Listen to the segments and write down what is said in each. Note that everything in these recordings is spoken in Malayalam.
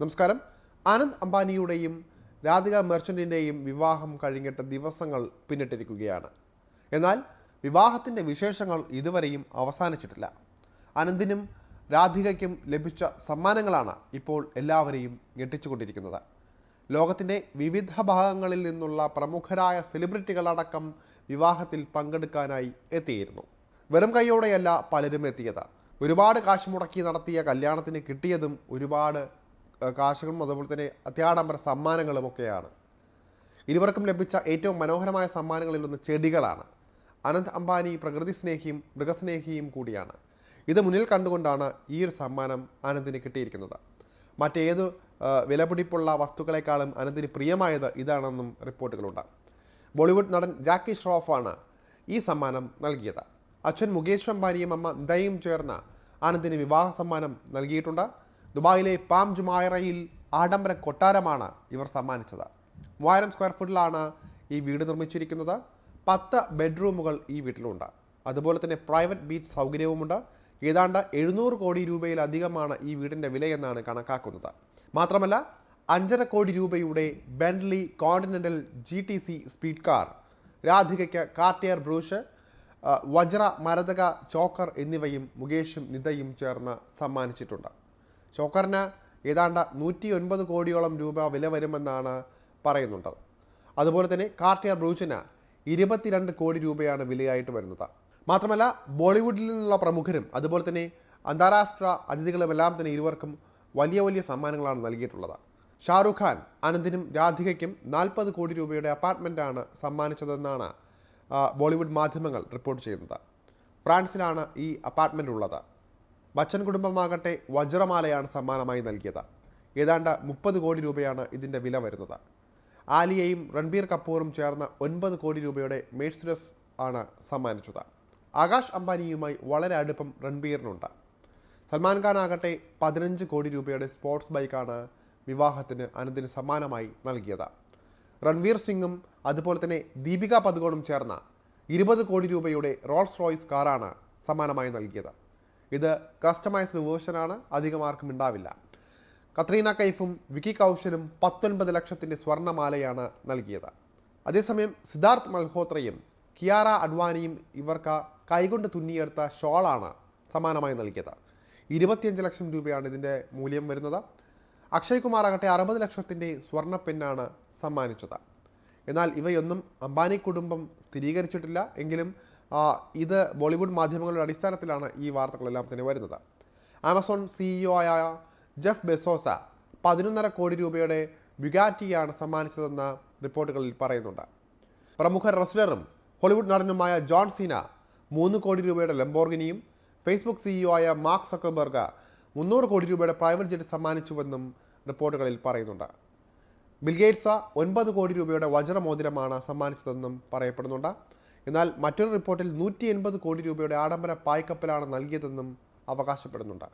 നമസ്കാരം. ആനന്ദ് അംബാനിയുടെയും രാധിക മെർച്ചന്റിന്റെയും വിവാഹം കഴിഞ്ഞിട്ട് ദിവസങ്ങൾ പിന്നിട്ടിരിക്കുകയാണ്. എന്നാൽ വിവാഹത്തിന്റെ വിശേഷങ്ങൾ ഇതുവരെയും അവസാനിച്ചിട്ടില്ല. അനന്തിനും രാധികയ്ക്കും ലഭിച്ച സമ്മാനങ്ങളാണ് ഇപ്പോൾ എല്ലാവരെയും ഞെട്ടിച്ചുകൊണ്ടിരിക്കുന്നത്. ലോകത്തിന്റെ വിവിധ ഭാഗങ്ങളിൽ നിന്നുള്ള പ്രമുഖരായ സെലിബ്രിറ്റികളടക്കം വിവാഹത്തിൽ പങ്കെടുക്കാനായി എത്തിയിരുന്നു. വെറും കൈയോടെയല്ല പലരും എത്തിയത്. ഒരുപാട് കാശ് മുടക്കി നടത്തിയ കല്യാണത്തിന് കിട്ടിയതും ഒരുപാട് കാശുകളും അതുപോലെ തന്നെ അത്യാഡംബര സമ്മാനങ്ങളുമൊക്കെയാണ് ഇരുവർക്കും ലഭിച്ച ഏറ്റവും മനോഹരമായ സമ്മാനങ്ങളിലൊന്ന് ചെടികളാണ്. അനന്ത് അംബാനി പ്രകൃതി സ്നേഹിയും മൃഗസ്നേഹിയും കൂടിയാണ്. ഇത് മുന്നിൽ കണ്ടുകൊണ്ടാണ് ഈ ഒരു സമ്മാനം അനന്തിന് കിട്ടിയിരിക്കുന്നത്. മറ്റേത് വിലപിടിപ്പുള്ള വസ്തുക്കളെക്കാളും അനന്തിന് പ്രിയമായത് ഇതാണെന്നും റിപ്പോർട്ടുകളുണ്ട്. ബോളിവുഡ് നടൻ ജാക്കി ഷ്രോഫാണ് ഈ സമ്മാനം നൽകിയത്. അച്ഛൻ മുകേഷ് അംബാനിയും അമ്മ ദയും ചേർന്ന് ആനന്ദിന് വിവാഹ സമ്മാനം നൽകിയിട്ടുണ്ട്. ദുബായിലെ പാം ജുമായറയിൽ ആഡംബര കൊട്ടാരമാണ് ഇവർ സമ്മാനിച്ചത്. മൂവായിരം സ്ക്വയർ ഫുട്ടിലാണ് ഈ വീട് നിർമ്മിച്ചിരിക്കുന്നത്. പത്ത് ബെഡ്റൂമുകൾ ഈ വീട്ടിലുണ്ട്. അതുപോലെ തന്നെ പ്രൈവറ്റ് ബീച്ച് സൗകര്യവുമുണ്ട്. ഏതാണ്ട് എഴുന്നൂറ് കോടി രൂപയിലധികമാണ് ഈ വീടിന്റെ വിലയെന്നാണ് കണക്കാക്കുന്നത്. മാത്രമല്ല അഞ്ചര കോടി രൂപയുടെ Bentley continental G T C speed car രാധികയ്ക്ക് Cartier brooch വജ്ര മരതക ചോക്കർ എന്നിവയും മുകേഷും നിതയും ചേർന്ന് സമ്മാനിച്ചിട്ടുണ്ട്. ചോക്കറിന് ഏതാണ്ട് നൂറ്റി ഒൻപത് കോടിയോളം രൂപ വില വരുമെന്നാണ് പറയുന്നുണ്ട് അതുപോലെ തന്നെ കാർട്ടിയർ ബ്രൂച്ചിന് ഇരുപത്തിരണ്ട് കോടി രൂപയാണ് വിലയായിട്ട് വരുന്നത്. മാത്രമല്ല ബോളിവുഡിൽ നിന്നുള്ള പ്രമുഖരും അതുപോലെ തന്നെ അന്താരാഷ്ട്ര അതിഥികളുമെല്ലാം തന്നെ ഇരുവർക്കും വലിയ വലിയ സമ്മാനങ്ങളാണ് നൽകിയിട്ടുള്ളത്. ഷാറുഖ് ഖാൻ അനന്തിനും രാധികയ്ക്കും നാൽപ്പത് കോടി രൂപയുടെ അപ്പാർട്ട്മെന്റാണ് സമ്മാനിച്ചതെന്നാണ് ബോളിവുഡ് മാധ്യമങ്ങൾ റിപ്പോർട്ട് ചെയ്യുന്നത്. ഫ്രാൻസിലാണ് ഈ അപ്പാർട്ട്മെന്റ് ഉള്ളത് ബച്ചൻ കുടുംബമാകട്ടെ വജ്രമാലയാണ് സമ്മാനമായി നൽകിയത്. ഏതാണ്ട് മുപ്പത് കോടി രൂപയാണ് ഇതിന്റെ വില വരുന്നത്. ആലിയയും രൺബീർ കപൂറും ചേർന്ന ഒൻപത് കോടി രൂപയുടെ മേഴ്സിഡസ് ആണ് സമ്മാനിച്ചത്. ആകാശ് അംബാനിയുമായി വളരെ അടുപ്പം രൺബീറിനുണ്ട്. സൽമാൻ ഖാൻ ആകട്ടെ പതിനഞ്ച് കോടി രൂപയുടെ സ്പോർട്സ് ബൈക്കാണ് വിവാഹത്തിന് അനന്തിന് സമ്മാനമായി നൽകിയത്. രൺവീർ സിംഗും അതുപോലെ തന്നെ ദീപിക പദുകോണും ചേർന്ന ഇരുപത് കോടി രൂപയുടെ റോൾസ് റോയ്സ് കാറാണ് സമ്മാനമായി നൽകിയത്. ഇത് കസ്റ്റമൈസ്ഡ് വേർഷനാണ് അധികം ആർക്കും ഉണ്ടാവില്ല. കത്രീന കൈഫും വിക്കി കൗശലും പത്തൊൻപത് ലക്ഷത്തിന്റെ സ്വർണമാലയാണ് നൽകിയത്. അതേസമയം സിദ്ധാർത്ഥ് മൽഹോത്രയും കിയാറ അഡ്വാനിയും ഇവർക്ക് കൈകൊണ്ട് തുന്നിയെടുത്ത ഷോളാണ് സമാനമായി നൽകിയത്. ഇരുപത്തിയഞ്ച് ലക്ഷം രൂപയാണ് ഇതിന്റെ മൂല്യം വരുന്നത്. അക്ഷയ് കുമാർ ആകട്ടെ അറുപത് ലക്ഷത്തിന്റെ സ്വർണ പെന്നാണ് സമ്മാനിച്ചത്. എന്നാൽ ഇവയൊന്നും അംബാനി കുടുംബം സ്ഥിരീകരിച്ചിട്ടില്ല. എങ്കിലും ഇത് ബോളിവുഡ് മാധ്യമങ്ങളുടെ അടിസ്ഥാനത്തിലാണ് ഈ വാർത്തകളെല്ലാം തന്നെ വരുന്നത്. ആമസോൺ സിഇഒ ആയ ജെഫ് ബെസോസ പതിനൊന്നര കോടി രൂപയുടെ ബുഗാറ്റിയാണ് സമ്മാനിച്ചതെന്ന റിപ്പോർട്ടുകളിൽ പറയുന്നുണ്ട്. പ്രമുഖ റെസ്ലറും ഹോളിവുഡ് നടനുമായ ജോൺ സീന മൂന്ന് കോടി രൂപയുടെ ലംബോർഗിനിയും ഫേസ്ബുക്ക് സിഇഒ ആയ മാർക്ക് സക്കർബർഗ് മുന്നൂറ് കോടി രൂപയുടെ പ്രൈവറ്റ് ജെറ്റ് സമ്മാനിച്ചുവെന്നും റിപ്പോർട്ടുകളിൽ പറയുന്നുണ്ട്. ബിൽഗേറ്റ്സ ഒൻപത് കോടി രൂപയുടെ വജ്രമോതിരമാണ് സമ്മാനിച്ചതെന്നും പറയപ്പെടുന്നുണ്ട്. എന്നാൽ മറ്റൊരു റിപ്പോർട്ടിൽ നൂറ്റി എൺപത് കോടി രൂപയുടെ ആഡംബര പായ്ക്കപ്പലാണ് നൽകിയതെന്നും അവകാശപ്പെടുന്നുണ്ട്.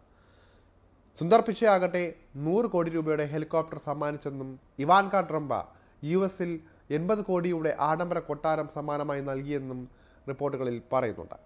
സുന്ദർ പിച്ചെ ആകട്ടെ നൂറ് കോടി രൂപയുടെ ഹെലികോപ്റ്റർ സമ്മാനിച്ചെന്നും ഇവാൻക ട്രംപ യു എസിൽ എൺപത് കോടിയുടെ ആഡംബര കൊട്ടാരം സമ്മാനമായി നൽകിയെന്നും റിപ്പോർട്ടുകളിൽ പറയുന്നുണ്ട്.